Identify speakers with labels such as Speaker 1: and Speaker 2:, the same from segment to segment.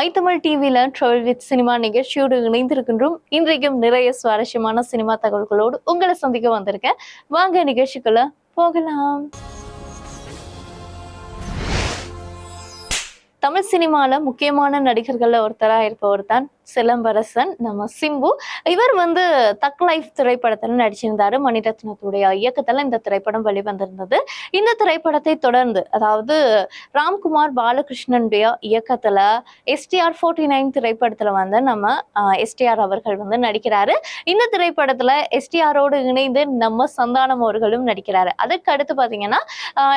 Speaker 1: ஐத்தமிழ் டிவியில travel with cinema நிகழ்ச்சியோடு இணைந்திருக்கின்றோம். இன்றைக்கும் நிறைய சுவாரஸ்யமான சினிமா தகவல்களோடு உங்களை சந்திக்க வந்திருக்கேன். வாங்க நிகழ்ச்சிக்குள்ள போகலாம். தமிழ் சினிமாவில் முக்கியமான நடிகர்களில் ஒருத்தராக இருப்பவர் தான் சிலம்பரசன் நம்ம சிம்பு. இவர் வந்து தக் லைஃப் திரைப்படத்துல நடிச்சிருந்தாரு. மணிரத்னத்துடைய இயக்கத்துல இந்த திரைப்படம் வெளிவந்திருந்தது. இந்த திரைப்படத்தை தொடர்ந்து அதாவது ராம்குமார் பாலகிருஷ்ணனுடைய இயக்கத்துல எஸ்டிஆர் ஃபோர்ட்டி நைன் திரைப்படத்துல வந்து நம்ம எஸ்டிஆர் அவர்கள் வந்து நடிக்கிறாரு. இந்த திரைப்படத்துல எஸ்டிஆரோடு இணைந்து நம்ம சந்தானம் அவர்களும் நடிக்கிறாரு. அதுக்கு அடுத்து பார்த்தீங்கன்னா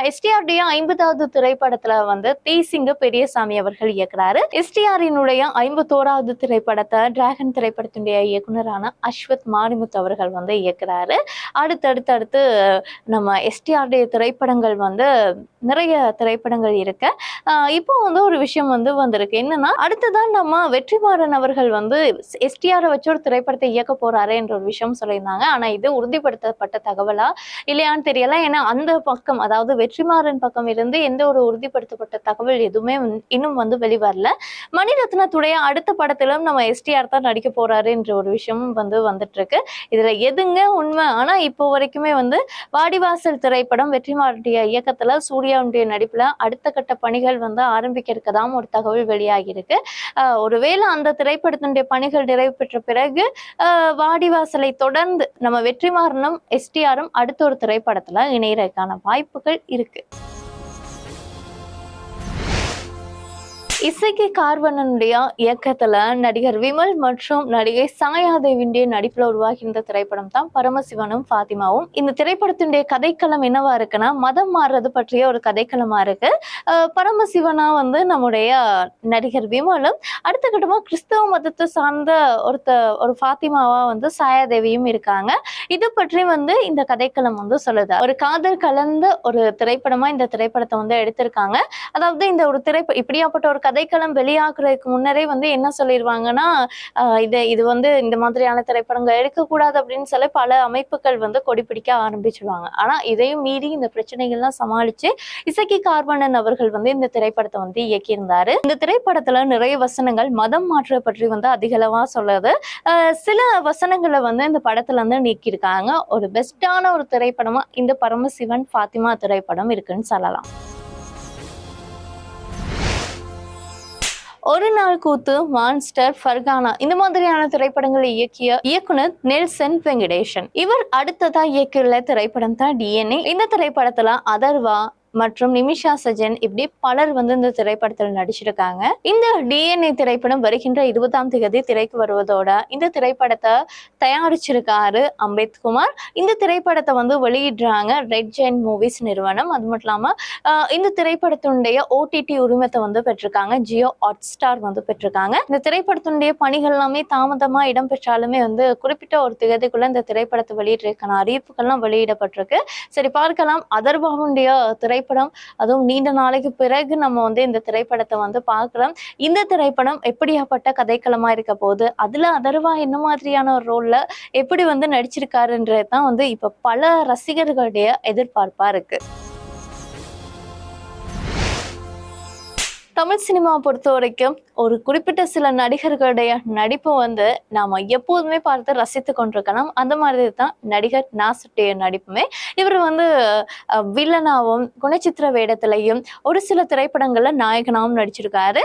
Speaker 1: எஸ்டிஆருடைய ஐம்பதாவது திரைப்படத்துல வந்து தேசிங்க பெரியசாமி அவர்கள் இயக்குறாரு. எஸ்டிஆரினுடைய ஐம்பத்தோராவது திரைப்படத்தை டிராகன் திரைப்படத்தினுடைய இயக்குனரான அஸ்வத் மாரிமுத்து அவர்கள் வந்து இயக்குறாரு. அடுத்தடுத்து அடுத்து நம்ம எஸ்டிஆருடைய திரைப்படங்கள் வந்து நிறைய திரைப்படங்கள் இருக்கு. ஆஹ் இப்போ வந்து ஒரு விஷயம் வந்து வந்திருக்கு. என்னன்னா அடுத்ததான் நம்ம வெற்றிமாறன் அவர்கள் வந்து எஸ்டிஆரை வச்சு ஒரு திரைப்படத்தை இயக்க போறாரு என்ற ஒரு விஷயம் சொல்லியிருந்தாங்க. ஆனா இது உறுதிப்படுத்தப்பட்ட தகவலா இல்லையான்னு தெரியல. ஏன்னா அந்த பக்கம் அதாவது வெற்றிமாறன் பக்கம் இருந்து எந்த ஒரு உறுதிப்படுத்தப்பட்ட தகவல் எதுவுமே வந்து- இன்னும் வந்து வெளிவரல. மணிரத்னத்துடைய அடுத்த படத்திலும் நம்ம எஸ்டிஆர் தான் நடிக்க போறாருன்ற ஒரு விஷயமும் வந்து வந்துட்டு இருக்கு இதுல எதுங்க உண்மை? ஆனா இப்போ வரைக்குமே வந்து வாடிவாசல் திரைப்படம் வெற்றிமாறனுடைய இயக்கத்துல சூர்யாவுடைய நடிப்புல அடுத்த கட்ட பணிகள் வந்து ஆரம்பிக்க இருக்கதாம் ஒரு தகவல் வெளியாகி இருக்கு ஆஹ் ஒருவேளை அந்த திரைப்படத்தினுடைய பணிகள் நிறைவு பெற்ற பிறகு ஆஹ் வாடிவாசலை தொடர்ந்து நம்ம வெற்றிமாறனும் எஸ்டிஆரும் அடுத்த ஒரு திரைப்படத்துல இணையறதுக்கான வாய்ப்புகள் இருக்கு. இசைக்கு கார்வனனுடைய இயக்கத்துல நடிகர் விமல் மற்றும் நடிகை சாயாதேவிடைய நடிப்புல உருவாகி இந்த திரைப்படம் தான் பரமசிவனும் ஃபாத்திமாவும் இந்த திரைப்படத்தினுடைய கதைக்களம் என்னவா இருக்குன்னா மதம் மாறுறது பற்றிய ஒரு கதைக்களமா இருக்கு. பரமசிவனா வந்து நம்முடைய நடிகர் விமலும் அடுத்த கட்டமா கிறிஸ்தவ மதத்தை சார்ந்த ஒருத்த ஒரு ஃபாத்திமாவா வந்து சாயாதேவியும் இருக்காங்க. இது பற்றி வந்து இந்த கதைக்களம் வந்து சொல்லுது. ஒரு காதல் கலந்த ஒரு திரைப்படமா இந்த திரைப்படத்தை வந்து எடுத்திருக்காங்க. அதாவது இந்த ஒரு திரைப்ப இப்படியாப்பட்ட ஒரு கதைக்களம் வெளியாக்குறதுக்கு முன்னரே வந்து என்ன சொல்லிடுவாங்கன்னா இது இது வந்து இந்த மாதிரியான திரைப்படங்கள் எடுக்கக்கூடாது அப்படின்னு சொல்லி பல அமைப்புகள் வந்து கொடி பிடிக்க ஆரம்பிச்சிடுவாங்க. ஆனா இதையும் மீறி இந்த பிரச்சனைகள்லாம் சமாளிச்சு இசக்கி கார்பனன் அவர்கள் வந்து இந்த திரைப்படத்தை வந்து இயக்கியிருந்தாரு. இந்த திரைப்படத்துல நிறைய வசனங்கள் மதம் மாற்ற பற்றி வந்து அதிகளவா சொல்லுது. ஆஹ் சில வசனங்களை வந்து இந்த படத்துல வந்து நீக்கியிருக்காங்க. ஒரு பெஸ்டான ஒரு திரைப்படமாக இந்த பரமசிவன் ஃபாத்திமா திரைப்படம் இருக்குன்னு சொல்லலாம். ஒரு நாள் கூத்து மான்ஸ்டர் ஃபர்கானா. இந்த மாதிரியான திரைப்படங்களை இயக்கிய இயக்குனர் நெல்சன் வெங்கடேஷன். இவர் அடுத்ததா இயக்கியுள்ள திரைப்படம் தான் டிஎன்ஏ இந்த திரைப்படத்துல அதர்வா மற்றும் நிமிஷா சஜன் இப்படி பலர் வந்து இந்த திரைப்படத்தில் நடிச்சிருக்காங்க. இந்த டிஎன்ஏ திரைப்படம் வருகின்ற இருபதாம் தேதி திரைக்கு வருவதோட இந்த திரைப்படத்தை தயாரிச்சிருக்காரு அம்பேத்குமார். இந்த திரைப்படத்தை வந்து வெளியிடுறாங்க ரெட் ஜெயின் மூவிஸ் நிறுவனம். அது மட்டும் இல்லாமல் இந்த திரைப்படத்தினுடைய ஓடிடி உரிமத்தை வந்து பெற்றிருக்காங்க. ஜியோ ஹாட் ஸ்டார் வந்து பெற்றிருக்காங்க. இந்த திரைப்படத்தினுடைய பணிகள் எல்லாமே தாமதமா இடம்பெற்றாலுமே வந்து குறிப்பிட்ட ஒரு திகதிக்குள்ள இந்த திரைப்படத்தை வெளியிட்டிருக்கான அறிவிப்புகள்லாம் வெளியிடப்பட்டிருக்கு. சரி பார்க்கலாம். அதர்பாவுடைய திரைப்படம் அதுவும் நீண்ட நாளைக்கு பிறகு நம்ம வந்து இந்த திரைப்படத்தை வந்து பார்க்கலாம் இந்த திரைப்படம் எப்படியாப்பட்ட கதைக்களமாக இருக்க போகுது? அதுல அதர்வா என்ன மாதிரியான ஒரு ரோல்ல எப்படி வந்து நடிச்சிருக்காருன்றது தான் வந்து இப்ப பல ரசிகர்களுடைய எதிர்பார்ப்பா இருக்கு. தமிழ் சினிமாவை பொறுத்த வரைக்கும் ஒரு குறிப்பிட்ட சில நடிகர்களுடைய நடிப்பு வந்து நாம எப்போதுமே பார்த்து ரசித்து கொண்டிருக்கலாம். அந்த மாதிரி தான் நடிகர் நாசுடைய நடிப்புமே. இவர் வந்து வில்லனாகவும் வில்லனாவும் குணச்சித்திர வேடத்திலையும் ஒரு சில திரைப்படங்கள்ல நாயகனாகவும் நடிச்சிருக்காரு.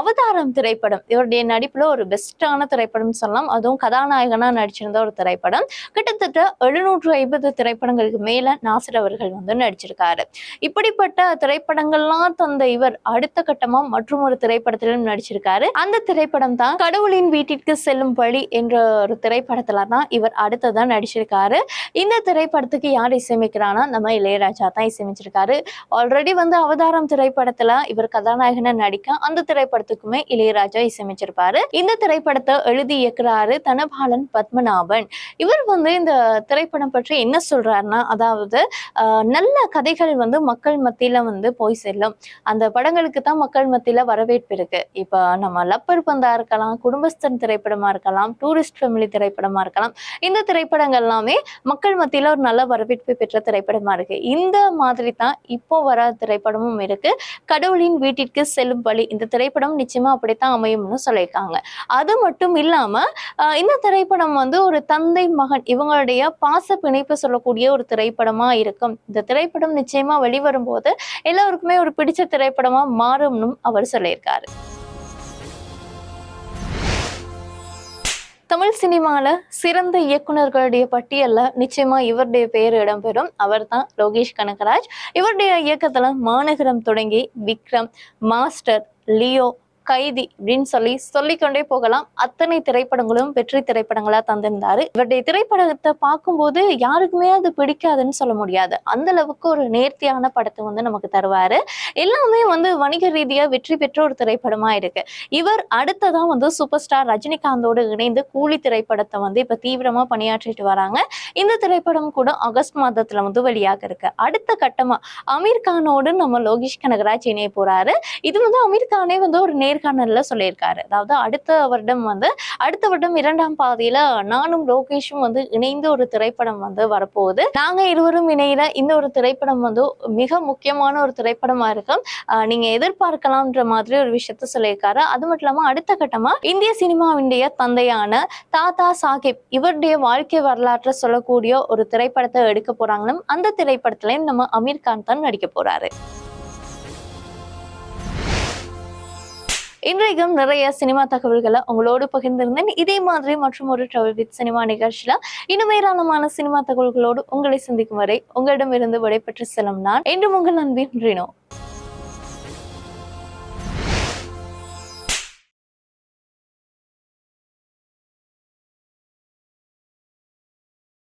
Speaker 1: அவதாரம் திரைப்படம். இவருடைய நடிப்புல ஒரு பெஸ்டான திரைப்படம் சொல்லலாம். அதுவும் கதாநாயகனா நடிச்சிருந்த ஒரு திரைப்படம். கிட்டத்தட்ட எழுநூற்று ஐம்பது திரைப்படங்களுக்கு மேல நாசர் அவர்கள் வந்து நடிச்சிருக்காரு. இப்படிப்பட்ட திரைப்படங்கள்லாம் தந்த இவர் அடுத்த கட்டமா மற்றும் ஒரு திரைப்படத்திலும் நடிச்சிருக்காரு. அந்த திரைப்படம் தான் கடவுளின் வீட்டிற்கு செல்லும் வழி என்ற ஒரு திரைப்படத்துல தான் இவர் அடுத்ததா நடிச்சிருக்காரு. இந்த திரைப்படத்துக்கு யார் இசையமைக்கிறானா நம்ம இளையராஜா தான் இசையமைச்சிருக்காரு. ஆல்ரெடி வந்து அவதாரம் திரைப்படத்துல இவர் கதாநாயகனை நடிக்க அந்த திரைப்படத்துக்குமே இளையராஜா இசையமைச்சிருப்பாரு. இந்த திரைப்படத்தை எழுதி இயக்குறாரு தனபாலன் பத்மநாபன். இவர் வந்து இந்த திரைப்படம் பற்றி என்ன சொல்றாருன்னா அதாவது நல்ல கதைகள் வந்து மக்கள் மத்தியில வந்து போய் செல்லும். அந்த படங்களுக்கு தான் மக்கள் மத்தியில வரவேற்பு இருக்கு. இப்ப நம்ம லப்பர் பந்தா இருக்கலாம் குடும்பஸ்தன் திரைப்படமா இருக்கலாம் டூரிஸ்ட் ஃபேமிலி திரைப்படமா இருக்கலாம். இந்த திரைப்படங்கள் எல்லாமே மக்கள் மத்தியில ஒரு நல்ல வரவேற்பு பெற்ற திரைப்படமா இருக்கு. இந்த மாதிரி தான் இப்போ வர திரைப்படமும் இருக்கு. கடவுளின் வீட்டிற்கு செல்லும் வழி. இந்த திரைப்படம் நிச்சயமா அப்படித்தான் அமையும்னு சொல்லியிருக்காங்க. அது மட்டும் இல்லாம ஆஹ் இந்த திரைப்படம் வந்து ஒரு தந்தை மகன் இவங்களுடைய பாச பிணைப்பு சொல்லக்கூடிய ஒரு திரைப்படமா இருக்கும். இந்த திரைப்படம் நிச்சயமா வெளிவரும்போது எல்லாருக்குமே ஒரு பிடிச்ச திரைப்படமா மாறும்னு அவர் சொல்லியிருக்காரு. தமிழ் சினிமாவில் சிறந்த இயக்குனர்களுடைய பட்டியலில் நிச்சயமா இவருடைய பேர் இடம்பெறும். அவர் தான் லோகேஷ் கனகராஜ். இவருடைய இயக்கத்தில் மாநகரம் தொடங்கி விக்ரம் மாஸ்டர் லியோ கைதி அப்படின்னு சொல்லி சொல்லிக்கொண்டே போகலாம். அத்தனை திரைப்படங்களும் வெற்றி திரைப்படங்களா தந்திருந்தாரு. இவருடைய திரைப்படத்தை பார்க்கும்போது யாருக்குமே அது பிடிக்காதுன்னு சொல்ல முடியாது. அந்த அளவுக்கு ஒரு நேர்த்தியான படத்தை வந்து நமக்கு தருவாரு. எல்லாமே வந்து வணிக ரீதியா வெற்றி பெற்ற ஒரு திரைப்படமா இருக்கு. இவர் அடுத்ததா வந்து சூப்பர் ஸ்டார் ரஜினிகாந்தோடு இணைந்து கூலி திரைப்படத்தை வந்து இப்ப தீவிரமா பணியாற்றிட்டு வராங்க. இந்த திரைப்படம் கூட ஆகஸ்ட் மாதத்துல வந்து வெளியாக இருக்கு. அடுத்த கட்டமா அமீர் கானோடு நம்ம லோகேஷ் கனகராஜ் இணைய போறாரு. இது வந்து அமீர் கானே வந்து ஒரு நேர்காணல்ல சொல்லியிருக்காரு. அதாவது அடுத்த வருடம் வந்து அடுத்த வருடம் இரண்டாம் பாதியில நானும் லோகேஷும் வந்து இணைந்து ஒரு திரைப்படம் வந்து வரப்போகுது. நாங்க இருவரும் இணையில இந்த ஒரு திரைப்படம் வந்து மிக முக்கியமான ஒரு திரைப்படமா இருக்கும். நீங்க எதிர்பார்க்கலாம்ன்ற மாதிரி ஒரு விஷயத்த சொல்லியிருக்காரு. அது மட்டும் இல்லாம அடுத்த கட்டமா இந்திய சினிமாவினுடைய தந்தையான தாத்தா சாஹிப் இவருடைய வாழ்க்கை வரலாற்றை சொல்லக்கூடிய ஒரு திரைப்படத்தை எடுக்க போறாங்களும் அந்த திரைப்படத்திலையும் நம்ம அமீர் கான் தான் நடிக்க போறாரு. இன்றைக்கும் நிறைய சினிமா தகவல்களை உங்களோடு பகிர்ந்திருந்தேன். இதே மாதிரி மற்றும் ஒரு ட்ராவல் வித் சினிமா நிகழ்ச்சியில இன்னும் ஏராளமான சினிமா தகவல்களோடு உங்களை சந்திக்கும் வரை உங்களிடமிருந்து விடைபெற்று செல்லும் நான். என்றும் உங்கள் நண்பின் ரினோ.